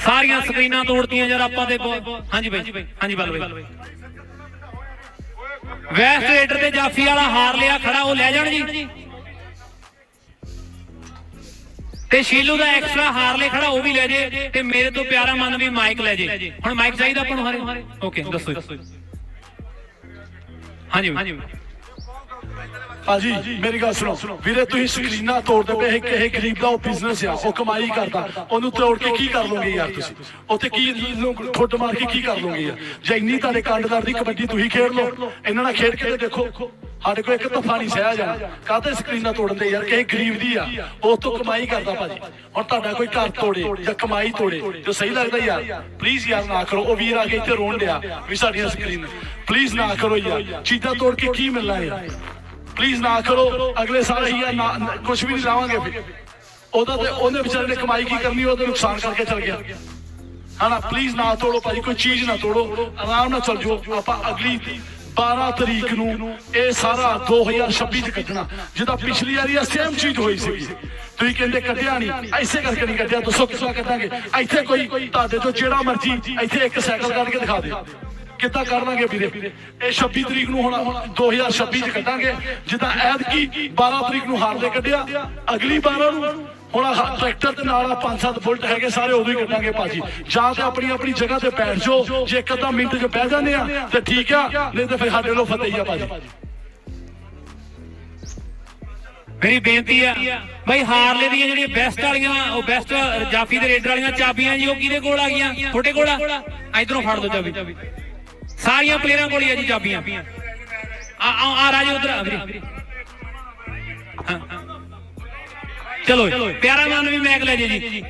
ਸਾਰੀਆਂ ਸਕਰੀਨਾਂ ਤੋੜਤੀਆਂ ਯਾਰ ਆਪਾਂ ਤੇ ਹਾਂਜੀ ਬਾਈ, ਹਾਂਜੀ ਬੱਲ ਬਾਈ। ਵੈਸਟ ਰੇਡਰ ਤੇ ਜਾਫੀ ਵਾਲਾ ਹਾਰ ਲਿਆ ਖੜਾ, ਉਹ ਲੈ ਜਾਣ ਜੀ। ਤੇ ਸ਼ੀਲੂ ਦਾ ਐਕਸਟਰਾ ਹਾਰ ਲੈ ਖੜਾ, ਉਹ ਵੀ ਲੈ ਜੇ, ਤੇ ਮੇਰੇ ਤੋਂ ਪਿਆਰਾ ਮਨ ਵੀ ਮਾਈਕ ਲੈ ਜੇ। ਹੁਣ ਮਾਈਕ ਚਾਹੀਦਾ ਆਪਾਂ ਨੂੰ ਹਾਰੇ। ਓਕੇ ਦੱਸੋ ਹਾਂਜੀ ਹਾਂਜੀ ਭਾਜੀ ਮੇਰੀ ਗੱਲ ਸੁਣੋ। ਵੀਰੇ, ਤੁਸੀਂ ਸਕਰੀਨਾਂ ਤੋੜਦੇ ਪਏ ਇਹ ਕਿਸੇ ਗਰੀਬ ਦਾ ਉਹ ਬਿਜ਼ਨਸ ਆ, ਉਹ ਕਮਾਈ ਕਰਦਾ। ਉਹਨੂੰ ਤੋੜ ਕੇ ਕੀ ਕਰ ਲੋਗੇ ਯਾਰ ਤੁਸੀਂ? ਉੱਥੇ ਕੀ ਲੋਕ ਮਾਰ ਕੇ ਕੀ ਕਰ ਲੋਗੇ ਯਾਰ? ਜੇ ਇੰਨੀ ਤੁਹਾਡੇ ਕੰਡਦਾਰ ਦੀ ਕਬੱਡੀ ਤੁਸੀਂ ਖੇਡ ਲਓ, ਇਹਨਾਂ ਨਾਲ ਖੇਡ ਕੇ ਦੇਖੋ। ਸਾਡੇ ਕੋਲ ਇੱਕ ਤਫਾ ਨਹੀਂ ਸਹਿਆ ਜਾਣਾ ਕਾਹਤੇ ਸਕਰੀਨਾਂ ਤੋੜਨ ਦੇ ਯਾਰ? ਕਿਸੇ ਗਰੀਬ ਦੀ ਆ। ਉਹ ਤੋਂ ਕਮਾਈ ਕਰਦਾ ਭਾਜੀ। ਹੁਣ ਤੁਹਾਡਾ ਕੋਈ ਘਰ ਤੋੜੇ ਜਾਂ ਕਮਾਈ ਤੋੜੇ, ਜੋ ਸਹੀ ਲੱਗਦਾ ਯਾਰ ਪਲੀਜ਼ ਯਾਰ ਨਾ ਕਰੋ। ਉਹ ਵੀਰ ਆ ਕੇ ਇੱਥੇ ਰੋਣ ਡਿਆ ਵੀ ਸਾਡੀਆਂ ਸਕਰੀਨ। ਪਲੀਜ਼ ਨਾ ਕਰੋ ਯਾਰ। ਚੀਜ਼ਾਂ ਤੋੜ ਕੇ ਕੀ ਮਿਲਣਾ ਯਾਰ? ਪਲੀਜ਼ ਨਾ ਕਰੋ, ਅਗਲੇ ਸਾਲ ਹੀ ਆ ਕੁਝ ਵੀ ਨਹੀਂ ਲਾਵਾਂਗੇ ਫਿਰ। ਉਹਦਾ ਤੇ ਉਹਨੇ ਵਿਚਾਰੇ ਨੇ ਕਮਾਈ ਕੀ ਕਰਨੀ ਉਹ ਨੁਕਸਾਨ ਕਰਕੇ ਚਲ ਗਿਆ। ਹਨਾ ਪਲੀਜ਼ ਨਾ ਤੋੜੋ ਭਾਜੀ, ਕੋਈ ਚੀਜ਼ ਨਾ ਤੋੜੋ। ਆਰਾਮ ਨਾਲ ਚੱਲ ਜਾਓ। ਆਪਾਂ ਅਗਲੀ 12 ਤਰੀਕ ਨੂੰ ਇਹ ਸਾਰਾ 2026 ਚ ਕੱਢਣਾ, ਜਿਹਦਾ ਪਿਛਲੀ ਵਾਰੀ ਆ ਸੇਮ ਚੀਜ਼ ਹੋਈ ਸੀ ਤੁਸੀਂ ਕਹਿੰਦੇ ਕੱਢਿਆ ਨਹੀਂ ਐਸੇ ਕਰਕੇ ਨਹੀਂ ਕੱਢਿਆ। ਦੱਸੋ ਕਿਸ ਤਰ੍ਹਾਂ ਕੱਢਾਂਗੇ? ਇੱਥੇ ਕੋਈ ਤੁਹਾਡੇ ਤੋਂ ਜਿਹੜਾ ਮਰਜ਼ੀ ਇੱਥੇ ਇੱਕ ਸਾਈਕਲ ਕੱਢ ਕੇ ਦਿਖਾ ਦੇ ਕਿੱਦਾਂ ਕਰਨਾਗੇ ਵੀਰੇ? ਇਹ 26 ਤਰੀਕ ਨੂੰ ਹੁਣ 2026 ਚ ਕੱਢਾਂਗੇ। ਜਿੱਦਾਂ ਐਤਕੀ 12 ਤਰੀਕ ਨੂੰ ਹਾਰਲੇ ਕੱਢਿਆ ਅਗਲੀ 12 ਨੂੰ ਹੁਣ ਆਹ ਟਰੈਕਟਰ ਦੇ ਨਾਲ ਆ ਪੰਜ ਸੱਤ ਬੁਲਟ ਹੈਗੇ ਸਾਰੇ ਉਦੋਂ ਹੀ ਕੱਢਾਂਗੇ ਭਾਜੀ। ਜਾਂ ਤੇ ਆਪਣੀ ਆਪਣੀ ਜਗ੍ਹਾ ਤੇ ਬੈਠ ਜਾਓ ਜੇ ਇੱਕ ਅੱਧਾ ਮਿੰਟ ਚ ਬਹਿ ਜਾਂਦੇ ਆ ਤੇ ਠੀਕ ਆ ਨਹੀਂ ਤੇ ਫਿਰ ਸਾਡੇ ਲੋ ਫਤਿਹ ਹੀ ਆ ਭਾਜੀ। ਮੇਰੀ ਬੇਨਤੀ ਆ ਬਈ ਹਾਰਲੇ ਦੀਆਂ ਜਿਹੜੀਆਂ ਬੈਸਟ ਵਾਲੀਆਂ ਉਹ ਬੈਸਟ ਜਾਫੀ ਦੇ ਰੇਡਰ ਵਾਲੀਆਂ ਚਾਬੀਆਂ ਜੀ ਉਹ ਕਿਹਦੇ ਕੋਲ ਆ ਗਈਆਂ? ਤੁਹਾਡੇ ਕੋਲ ਆ? ਇਧਰੋਂ ਫੜ ਦਿਓ ਚਾਬੀ। ਸਾਰੀਆਂ ਪਲੇਅਰਾਂ ਕੋਲ ਹੀ ਆ ਜੀ ਚਾਬੀਆਂ। ਆ ਆ ਰਾਜੇ ਉਧਰ ਆ ਵੀਰੇ। ਚਲੋ ਪਿਆਰਾ ਮਨ ਵੀ ਮੈਕ ਲੈ ਜੇ ਜੀ।